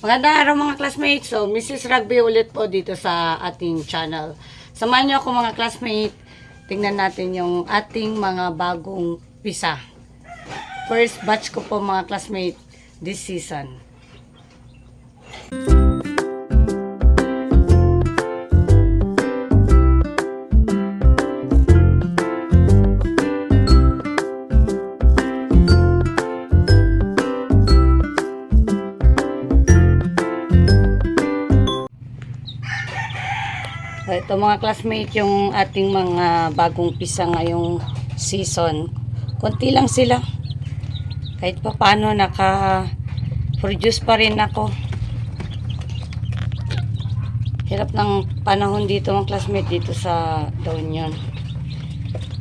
Magandang araw mga classmates. So, Mrs. Rugby ulit po dito sa ating channel. Samahan niyo ako mga classmates. Tingnan natin yung ating mga bagong pisa. First batch ko po mga classmates this season. So, ito mga classmates yung ating mga bagong pisa ngayong season. Konti lang sila. Kahit pa paano naka-produce pa rin ako. Hirap ng panahon dito mga classmates dito sa La Union.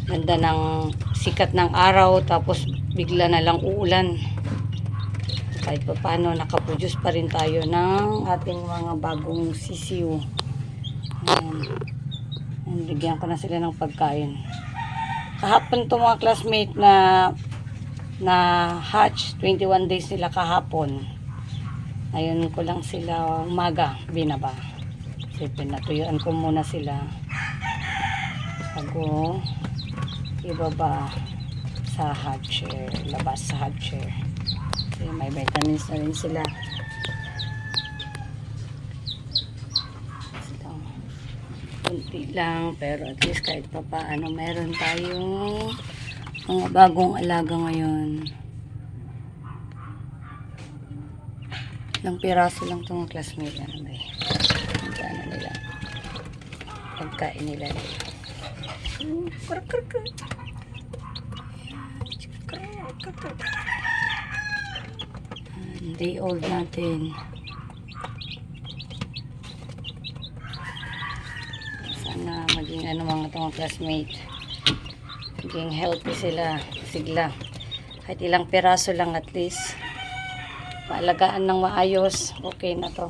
Ganda ng sikat ng araw tapos bigla na lang uulan. Kahit pa paano nakaproduce pa rin tayo ng ating mga bagong sisiw. Ayan. Ayan, Bigyan ko na sila ng pagkain. Kahapon to mga classmate na na hatch, 21 days nila kahapon. Ayun ko lang sila umaga, binaba. So, pinatuyuan ko muna sila. Bago ibaba sa hatcher, labas sa hatcher. Kasi may vitamins na rin sila. Ito. Kunti lang, pero at least kahit pa paano, meron tayong mga bagong alaga ngayon. Ilang piraso lang itong classmate na may ano nila. Pagkain nila. Krak, krak, krak. Krak, krak, Day old natin. Sana maging ano mga itong classmate. Maging healthy sila. Sigla. Kahit ilang piraso lang at least. Maalagaan ng maayos. Okay na to.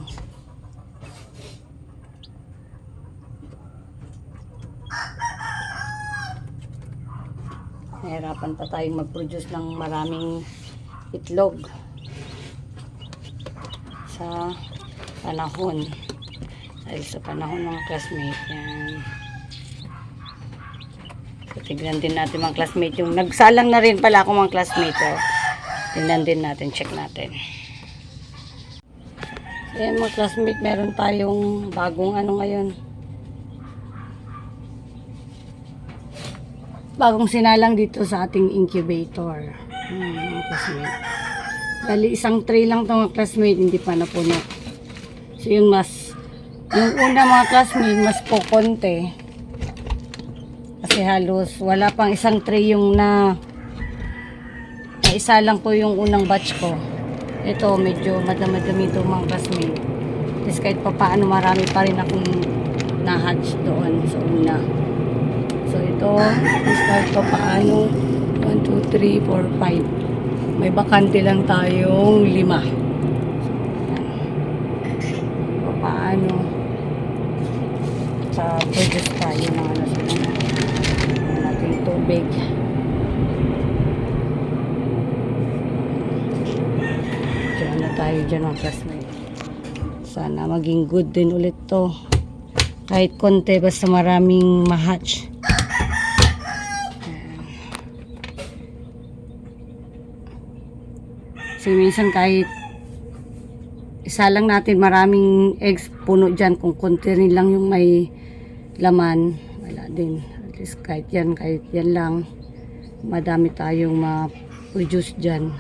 Nahirapan pa tayong mag-produce ng maraming itlog sa panahon dahil sa panahon ng classmate yan so, tignan din natin mga classmate yung nagsalang na rin pala ako mga classmate oh. tignan din natin check natin Ayan mga classmate meron tayong bagong ano ngayon bagong sinalang dito sa ating incubator hmm, mga classmate Bali, isang tray lang to mga classmate, hindi pa napuno. So, yung mas, yung una mga classmate, mas po konti. Kasi halos, wala pang isang tray yung na, na isa lang po yung unang batch ko. Ito, medyo madami-dami mga classmate. Tapos kahit pa paano, marami pa rin akong na-hatch doon sa una. So, ito, start pa paano, 1, 2, 3, 4, 5 may bakante lang tayong lima. So, paano? Sa produce tayo ng ano tubig. Diyan na tayo dyan mga classmate. Sana maging good din ulit to. Kahit konti basta maraming mahatch. Kasi minsan kahit isa lang natin maraming eggs puno dyan kung konti rin lang yung may laman wala din least kahit yan kahit yan lang madami tayong ma-produce dyan.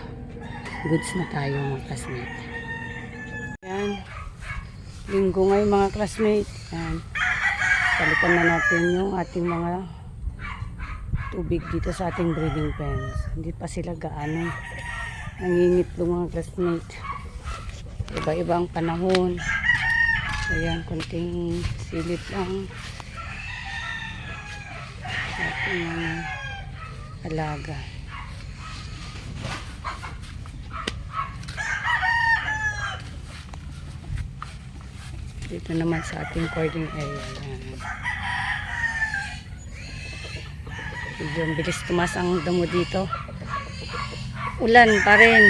Goods na tayo mga classmate. Yan. Linggo ngayon mga classmate. Yan. Palitan na natin yung ating mga tubig dito sa ating breeding pens. Hindi pa sila gaano nangingitlong mga classmate. Iba-iba ang panahon. Ayan konting silip lang mga alaga dito naman sa ating cording area medyo bilis tumas ang damo dito ulan pa rin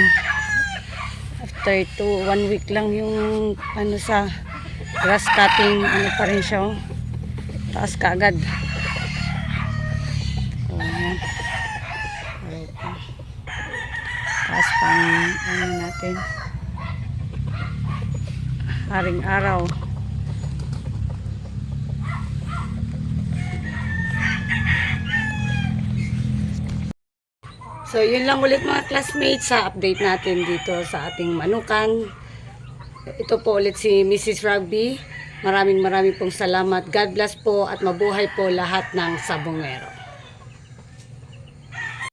after two, one week lang yung ano sa grass cutting, ano pa rin siya. oh. Taas ka agad. So, ayan. Alright. Taas pang ano natin. Haring araw. So, yun lang ulit mga classmates sa update natin dito sa ating manukan. Ito po ulit si Mrs. Rugby. Maraming maraming pong salamat. God bless po at mabuhay po lahat ng sabongero.